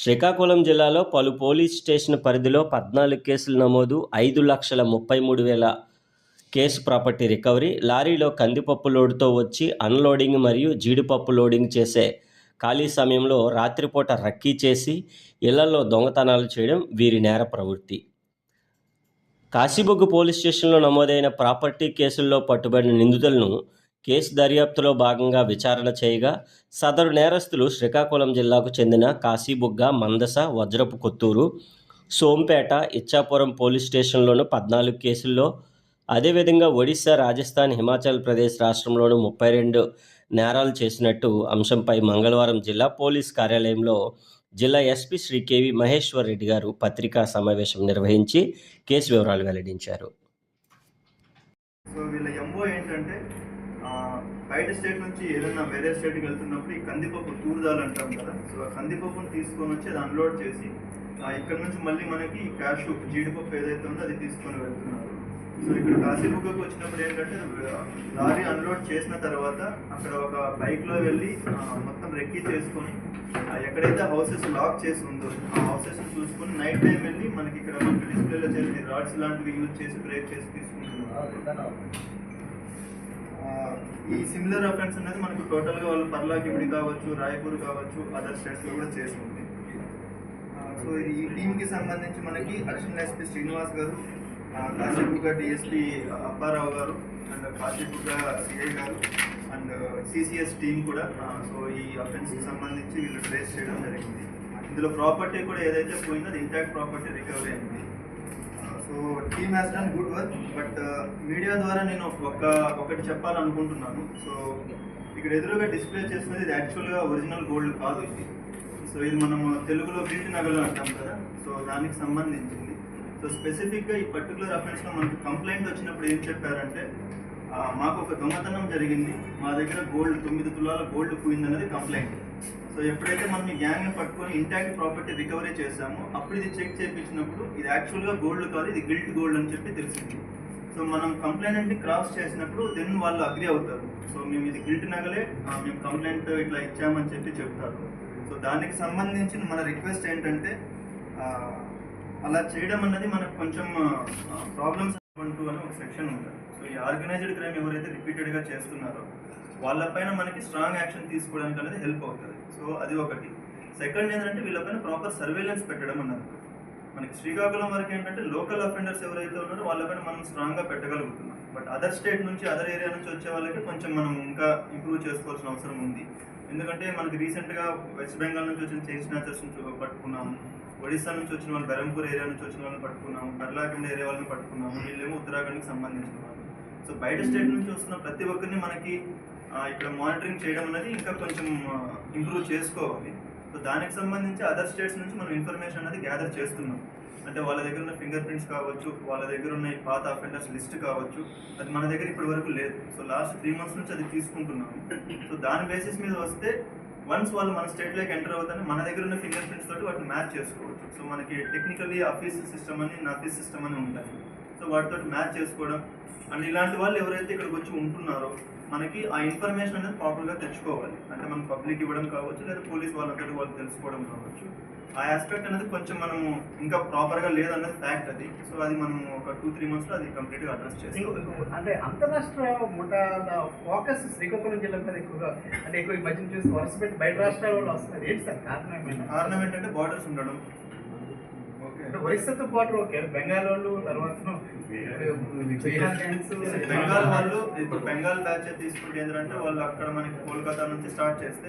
శ్రీకాకుళం జిల్లాలో పలు police station పరిధిలో పద్నాలుగు కేసులు నమోదు ఐదు లక్షల ముప్పై మూడు వేల కేసు ప్రాపర్టీ రికవరీ లారీలో కందిపప్పు లోడుతో వచ్చి అన్లోడింగ్ మరియు జీడిపప్పు లోడింగ్ చేసే ఖాళీ సమయంలో రాత్రిపూట రక్కీ చేసి ఇళ్ళలో దొంగతనాలు చేయడం వీరి నేర ప్రవృత్తి. కాశీబొగ్గు పోలీస్ స్టేషన్లో నమోదైన ప్రాపర్టీ కేసుల్లో పట్టుబడిన నిందితులను కేసు దర్యాప్తులో భాగంగా విచారణ చేయగా సదరు నేరస్తులు శ్రీకాకుళం జిల్లాకు చెందిన కాశీబుగ్గ మందస వజ్రపు కొత్తూరు సోంపేట ఇచ్చాపురం పోలీస్ స్టేషన్లోను పద్నాలుగు కేసుల్లో అదేవిధంగా ఒడిశా రాజస్థాన్ హిమాచల్ ప్రదేశ్ రాష్ట్రంలోను ముప్పై రెండు నేరాలు చేసినట్టు అంశంపై మంగళవారం జిల్లా పోలీస్ కార్యాలయంలో జిల్లా ఎస్పీ శ్రీ కేవి మహేశ్వర్ రెడ్డి గారు పత్రికా సమావేశం నిర్వహించి కేసు వివరాలు వెల్లడించారు. సో వీళ్ళ ఎంఓ ఏంటంటే బయట స్టేట్ నుంచి ఏదైనా వేరే స్టేట్కి వెళ్తున్నప్పుడు ఈ కందిపప్పు తూరుదాలు అంటాం కదా. సో ఆ కందిపప్పును తీసుకొని వచ్చి అది అన్లోడ్ చేసి ఇక్కడ నుంచి మళ్ళీ మనకి క్యాష్ జీడిపప్పు ఏదైతే ఉందో అది తీసుకొని వెళ్తున్నారు. సో ఇక్కడ కాశీబుగ్గకు వచ్చినప్పుడు ఏంటంటే లారీ అన్లోడ్ చేసిన తర్వాత అక్కడ ఒక బైక్లో వెళ్ళి మొత్తం రెక్కీ చేసుకొని ఎక్కడైతే హౌసెస్ లాక్ చేసి ఉందో ఆ హౌసెస్ చూసుకొని నైట్ టైం వెళ్ళి మనకి ఇక్కడ మనకి డిస్ప్లేలో చేసి రాడ్స్ లాంటివి యూజ్ చేసి బ్రేక్ చేసి తీసుకుంటున్నారు. ఈ సిమిలర్ అఫెన్స్ అనేది మనకు టోటల్గా వాళ్ళు పర్లాకిమిడి కావచ్చు రాయపూర్ కావచ్చు అదర్ స్టేట్స్లో కూడా చేసి ఉంది. సో ఇది ఈ టీంకి సంబంధించి మనకి అడిషనల్ ఎస్పీ శ్రీనివాస్ గారు ఆ, DSP Apparao garu and Kasibugga CI garu and CCS team కూడా సో ఈ అఫెన్స్కి సంబంధించి వీళ్ళు ట్రేస్ చేయడం జరిగింది. ఇందులో ప్రాపర్టీ కూడా ఏదైతే పోయిందో అది ఇంటాక్ట్ ప్రాపర్టీ రికవరీ అయింది. So team has done good work but media ద్వారా నేను ఒక ఒకటి చెప్పాలనుకుంటున్నాను. సో ఇక్కడ ఎదురుగా డిస్ప్లే చేసినది ఇది యాక్చువల్గా ఒరిజినల్ గోల్డ్ కాదు ఇది. సో ఇది మనం తెలుగులో గిల్ట్ నగలు అంటాం కదా. సో దానికి సంబంధించింది. సో స్పెసిఫిక్గా ఈ పర్టికులర్ అఫెన్స్లో మనకు కంప్లైంట్ వచ్చినప్పుడు ఏం చెప్పారంటే మాకు ఒక దొంగతనం జరిగింది. మా దగ్గర గోల్డ్ తొమ్మిది తులాల గోల్డ్ పోయిందన్నది కంప్లైంట్. సో ఎప్పుడైతే మనం ఈ గ్యాంగ్ని పట్టుకొని ఇంటాక్ట్ ప్రాపర్టీ రికవరీ చేసామో అప్పుడు ఇది చెక్ చేయించినప్పుడు ఇది యాక్చువల్గా గోల్డ్ కాదు ఇది గిల్ట్ గోల్డ్ అని చెప్పి తెలిసింది. సో మనం కంప్లైంట్ని క్రాస్ చేసినప్పుడు దెన్ వాళ్ళు అగ్రి అవుతారు. సో మేము ఇది గిల్ట్ నగలే మేము కంప్లైంట్ ఇట్లా ఇచ్చామని చెప్పి చెప్తారు. సో దానికి సంబంధించిన మన రిక్వెస్ట్ ఏంటంటే అలా చేయడం అన్నది మనకు కొంచెం ప్రాబ్లమ్స్ అంటూ అని ఒక సెక్షన్ ఉంటుంది. ఈ ఆర్గనైజ్డ్ క్రైమ్ ఎవరైతే రిపీటెడ్గా చేస్తున్నారో వాళ్ళపైన మనకి స్ట్రాంగ్ యాక్షన్ తీసుకోవడానికి అనేది హెల్ప్ అవుతుంది. సో అది ఒకటి. సెకండ్ ఏంటంటే వీళ్ళపైన ప్రాపర్ సర్వేలెన్స్ పెట్టడం అన్నది. మనకి శ్రీకాకుళం వరకు ఏంటంటే లోకల్ అఫెండర్స్ ఎవరైతే ఉన్నారో వాళ్ళపైన మనం స్ట్రాంగ్గా పెట్టగలుగుతున్నాం. బట్ అదర్ స్టేట్ నుంచి అదర్ ఏరియా నుంచి వచ్చే వాళ్ళకి కొంచెం మనం ఇంకా ఇంప్రూవ్ చేసుకోవాల్సిన అవసరం ఉంది. ఎందుకంటే మనకి రీసెంట్గా వెస్ట్ బెంగాల్ నుంచి వచ్చిన చైన్ స్నాచర్స్ నుంచి పట్టుకున్నాము ఒడిశా నుంచి వచ్చిన వాళ్ళు బెరంపూర్ ఏరియా నుంచి వచ్చిన వాళ్ళని పట్టుకున్నాము బర్లాఖండ్ ఏరియా వాళ్ళని పట్టుకున్నాము వీళ్ళేమో ఉత్తరాఖండ్కి సంబంధించిన వాళ్ళు. సో బయట స్టేట్ నుంచి వస్తున్న ప్రతి ఒక్కరిని మనకి ఇక్కడ మానిటరింగ్ చేయడం అనేది ఇంకా కొంచెం ఇంప్రూవ్ చేసుకోవాలి. సో దానికి సంబంధించి అదర్ స్టేట్స్ నుంచి మనం ఇన్ఫర్మేషన్ అనేది గ్యాదర్ చేస్తున్నాం. అంటే వాళ్ళ దగ్గర ఉన్న ఫింగర్ ప్రింట్స్ కావచ్చు వాళ్ళ దగ్గర ఉన్న పాత అఫెండర్స్ లిస్ట్ కావచ్చు అది మన దగ్గర ఇప్పటి వరకు లేదు. సో లాస్ట్ త్రీ మంత్స్ నుంచి అది తీసుకుంటున్నాము సో దాని బేసిస్ మీద వస్తే వన్స్ వాళ్ళు మన స్టేట్లోకి ఎంటర్ అవుతానే మన దగ్గర ఉన్న ఫింగర్ ప్రింట్స్ తోటి వాటిని మ్యాచ్ చేసుకోవచ్చు. సో మనకి టెక్నికల్లీ అఫీస్ సిస్టమ్ అని నఫీస్ సిస్టమ్ అని ఉంటాయి సో వాటితో మ్యాచ్ చేసుకోవడం. అండ్ ఇలాంటి వాళ్ళు ఎవరైతే ఇక్కడికి వచ్చి ఉంటున్నారో మనకి ఆ ఇన్ఫర్మేషన్ అనేది ప్రాపర్గా తెచ్చుకోవాలి. అంటే మనం పబ్లిక్ ఇవ్వడం కావచ్చు లేదా పోలీస్ వాళ్ళందరూ వాళ్ళు తెలుసుకోవడం కావచ్చు. ఆ ఆస్పెక్ట్ అనేది కొంచెం మనము ఇంకా ప్రాపర్గా లేదన్నది ఫ్యాక్ట్ అది. సో అది మనం ఒక టూ త్రీ మంత్స్లో అది కంప్లీట్గా అడ్రస్ చేస్తాం అంటే అంతరాష్ట్ర ముఠాల ఫోకస్ శ్రీకాకుళం జిల్లా మీద ఎక్కువగా అంటే ఎక్కువ ఈ మధ్యన చూసి వరుస పెట్టి బయట రాష్ట్రాల వాళ్ళు వస్తున్నారు. ఏంటి సార్ కారణం కారణం ఏంటంటే బార్డర్స్ ఉండడం. ఓకే అంటే ఒరిస్సాతో పాటు ఓకే బెంగాల్ వాళ్ళు తర్వాత బెంగాల్ వాళ్ళు ఇప్పుడు బెంగాల్ బ్యాచ్ తీసుకుంటే ఏంటంటే వాళ్ళు అక్కడ మనకి కోల్కతా నుంచి స్టార్ట్ చేస్తే